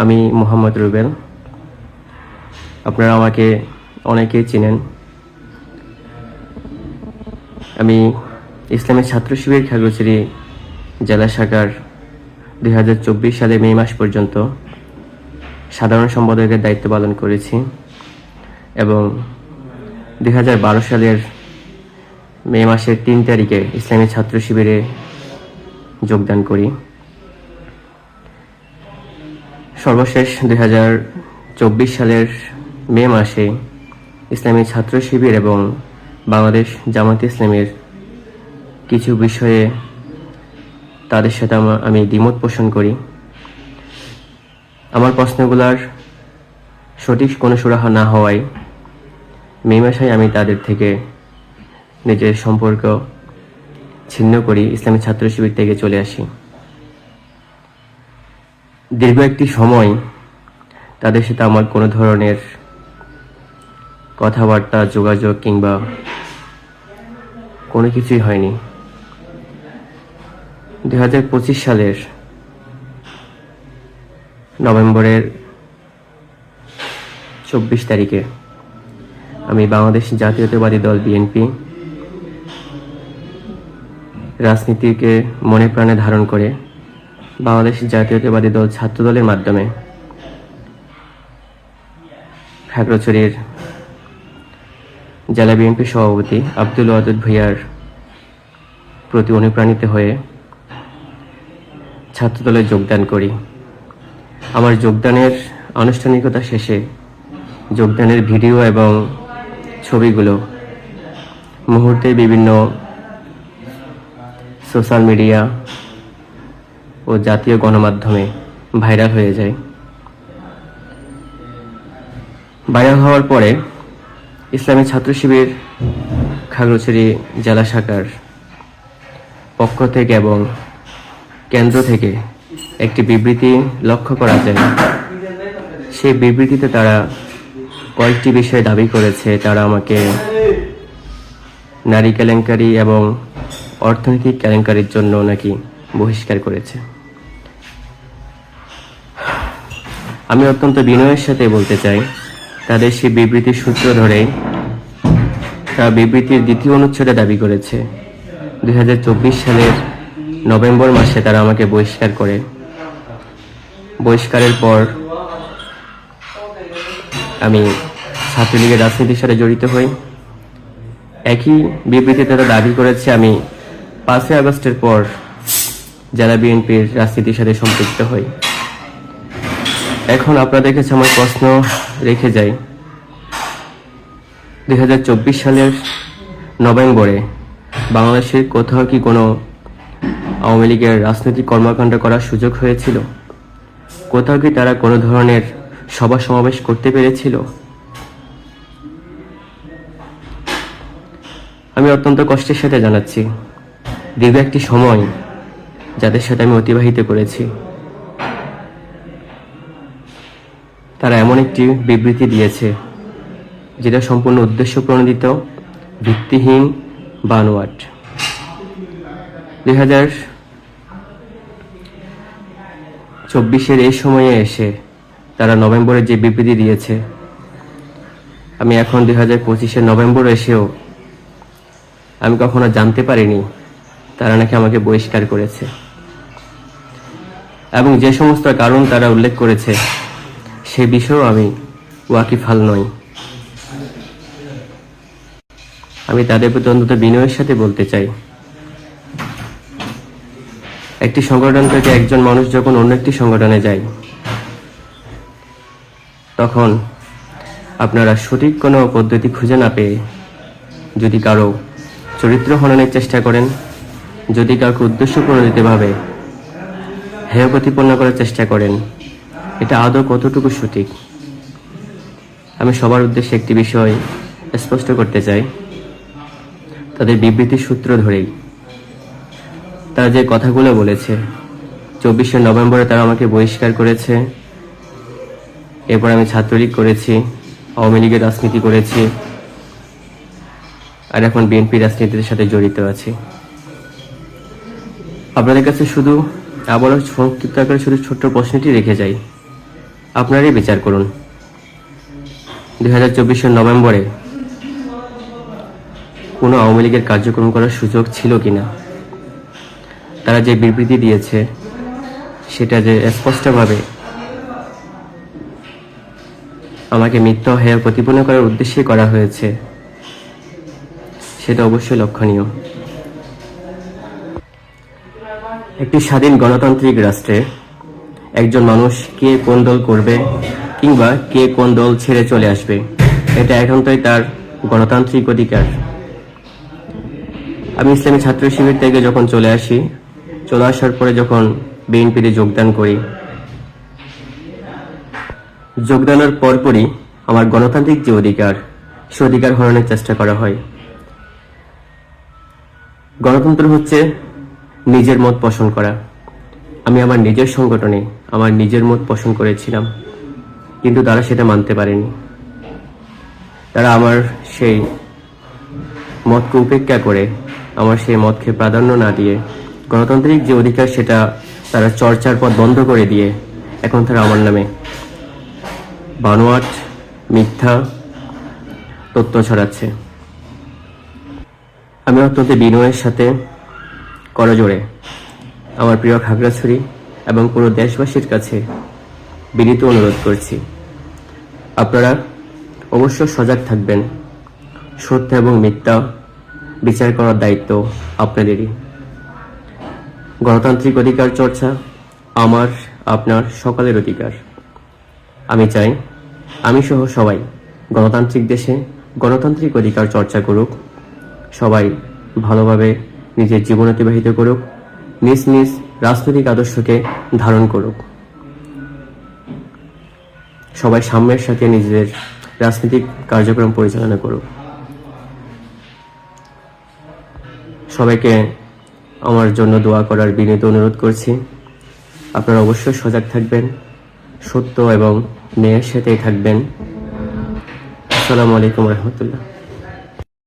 আমি মোহাম্মদ রুবেল। আপনারা আমাকে অনেকেই চেনেন। আমি ইসলামের ছাত্র শিবির খাগড়াছড়ি জেলা শাখার দুই হাজার চব্বিশ সালে মে মাস পর্যন্ত সাধারণ সম্পাদকের দায়িত্ব পালন করেছি এবং দুই হাজার বারো সালের মে মাসের তিন তারিখে ইসলামী ছাত্র শিবিরে যোগদান করি। সর্বশেষ দুই হাজার চব্বিশ সালের মে মাসে ইসলামী ছাত্র শিবির এবং বাংলাদেশ জামাত ইসলামের কিছু বিষয়ে তাদের সাথে আমা- দ্বিমত পোষণ করি। আমার প্রশ্নগুলার সঠিক কোনো সুরাহা না হওয়ায় মে মাসে আমি তাদের থেকে নিজের সম্পর্ক ছিন্ন করি, ইসলামী ছাত্র শিবির থেকে চলে আসি। দীর্ঘ একটি সময় তাদের সাথে আমার কোনো ধরনের কথাবার্তা, যোগাযোগ কিংবা কোনো কিছুই হয়নি। দু হাজার পঁচিশ সালের নভেম্বরের চব্বিশ তারিখে আমি বাংলাদেশ জাতীয়তাবাদী দল বিএনপি রাজনীতিকে মনে প্রাণে ধারণ করে বাংলাদেশ জাতীয়তাবাদী দল ছাত্র দলের মাধ্যমে। খাগড়াছড়ির জেলা বিএনপি সভাপতি আব্দুল ওয়াদুদ ভুইয়ার প্রতি অনুপ্রাণিত হয়ে ছাত্রদলে যোগদান করি। আমার যোগদানের আনুষ্ঠানিকতা শেষে যোগদানের ভিডিও এবং ছবিগুলো মুহূর্তে বিভিন্ন সোশ্যাল মিডিয়া ও জাতীয় গণমাধ্যমে ভাইরাল হয়ে যায়। ভাইরাল হওয়ার পরে ইসলামী ছাত্র শিবির খাগড়াছড়ি জেলা শাখার পক্ষ থেকে এবং কেন্দ্র থেকে একটি বিবৃতি লক্ষ্য করা যায়। সেই বিবৃতিতে তারা কয়েকটি বিষয়ে দাবি করেছে। তারা আমাকে নারী কেলেঙ্কারি এবং অর্থনৈতিক কেলেঙ্কারির জন্য নাকি বহিষ্কার করেছে। আমি অত্যন্ত বিনয়ের সাথে বলতে চাই, তাদের সেই বিবৃতির সূত্র ধরে তারা বিবৃতির দ্বিতীয় অনুচ্ছেদে দাবি করেছে। দু হাজার চব্বিশ সালের নভেম্বর মাসে তারা আমাকে বহিষ্কার করে। বহিষ্কারের পর আমি ছাত্রলীগের রাজনীতির সাথে জড়িত হই। একই বিবৃতিতে তারা দাবি করেছে, আমি পাঁচই আগস্টের পর জেলা বিএনপির রাজনীতির সাথে সম্পৃক্ত হই। এখন আপনাদের কাছে আমার প্রশ্ন রেখে যাই। দু হাজার চব্বিশ সালের নভেম্বরে বাংলাদেশের কোথাও কি কোনো আওয়ামী লীগের রাজনৈতিক কর্মকাণ্ড করার সুযোগ হয়েছিল? কোথাও কি তারা কোনো ধরনের সভা সমাবেশ করতে পেরেছিল? আমি অত্যন্ত কষ্টের সাথে জানাচ্ছি। দীর্ঘ একটি সময় যাদের সাথে আমি অতিবাহিত করেছি। তারা এমন একটি বিবৃতি দিয়েছে, যেটা সম্পূর্ণ উদ্দেশ্য প্রণোদিত ভিত্তিহীন, বানোয়াট। দুই হাজার চব্বিশের এই সময়ে এসে তারা নভেম্বরে যে বিবৃতি দিয়েছে, আমি এখন দুই হাজার পঁচিশের নভেম্বর এসেও আমি কখনো জানতে পারিনি তারা নাকি আমাকে বহিষ্কার করেছে। এবং যে সমস্ত কারণ তারা উল্লেখ করেছে সে বিষয়েও আমি ওয়াকিফাল নই। আমি তাদের প্রতি অন্তত বিনয়ের সাথে বলতে চাই। একটি সংগঠন থেকে একজন মানুষ যখন অন্য একটি সংগঠনে যায়, তখন আপনারা সঠিক কোনো পদ্ধতি খুঁজে না পেয়ে যদি কারও চরিত্র হননের চেষ্টা করেন, যদি কাউকে উদ্দেশ্য প্রণোদিতভাবে হেয় প্রতিপন্ন করার চেষ্টা করেন এটা আদৌ কতটুকু সঠিক? আমি সবার উদ্দেশ্যে একটি বিষয় স্পষ্ট করতে চাই। তাদের বিবৃতির সূত্র ধরেই। তারা যে কথাগুলো বলেছে, চব্বিশে নভেম্বরে তারা আমাকে বহিষ্কার করেছে। এরপর আমি ছাত্রলীগ করেছি, আওয়ামী লীগের রাজনীতি করেছি, আর এখন বিএনপি রাজনীতির সাথে জড়িত আছি। আপনাদের কাছে শুধু আবারও সংক্ষিপ্ত আকারে শুধু ছোট্ট প্রশ্নটি রেখে যাই। আপনারাই বিচার করুন। দুই হাজার চব্বিশের নভেম্বরে কোনো আওয়ামী লীগের কার্যক্রম করার সুযোগ ছিল কি না তারা যে বিবৃতি দিয়েছে, সেটা যে স্পষ্টভাবে আমাকে মিথ্যা হেয় প্রতিপন্ন করার উদ্দেশ্যে করা হয়েছে, সেটা অবশ্যই লক্ষণীয়। একটি স্বাধীন গণতান্ত্রিক রাষ্ট্রে একজন মানুষ কে কোন দল করবে কিংবা কে কোন দল ছেড়ে চলে আসবে, এটা একান্তই তার গণতান্ত্রিক অধিকার। আমি ইসলামী ছাত্র শিবির থেকে যখন চলে আসি, চলে আসার পরে যখন বিএনপিতে যোগদান করি, যোগদানের পরপরই আমার গণতান্ত্রিক যে অধিকার, সে অধিকার হরণের চেষ্টা করা হয়। গণতন্ত্র হচ্ছে নিজের মত পোষণ করা। আমি আমার নিজের সংগঠনে আমার নিজের মত পোষণ করেছিলাম, কিন্তু তারা সেটা মানতে পারেনি। তারা আমার সেই মতকে উপেক্ষা করে আমার সেই মতকে প্রাধান্য না দিয়ে গণতান্ত্রিক যে অধিকার সেটা তারা চর্চার পথ বন্ধ করে দিয়ে এখন তারা আমার নামে বানোয়াট, মিথ্যা তথ্য ছড়াচ্ছে। আমি অত্যন্ত বিনয়ের সাথে করজোড়ে আমার প্রিয় খাগড়াছড়ি এবং পুরো দেশবাসীর কাছে বিনীত অনুরোধ করছি। আপনারা অবশ্য সজাগ থাকবেন। সত্য এবং মিথ্যা বিচার করার দায়িত্ব আপনাদেরই। গণতান্ত্রিক অধিকার চর্চা আমার, আপনার সকলের অধিকার। আমি চাই আমি সহ সবাই গণতান্ত্রিক দেশে গণতান্ত্রিক অধিকার চর্চা করুক। সবাই ভালোভাবে নিজের জীবন অতিবাহিত করুক। নিজ নিজ রাজনৈতিক আদর্শকে ধারণ করুক। সবাই সাম্যের সাথে নিজেদের রাজনৈতিক কার্যক্রম পরিচালনা করুক। সবাইকে আমার জন্য দোয়া করার বিনীত অনুরোধ করছি। আপনারা অবশ্যই সজাগ থাকবেন, সত্য এবং ন্যায়ের সাথেই থাকবেন। আসসালামু আলাইকুম রহমতুল্লাহ।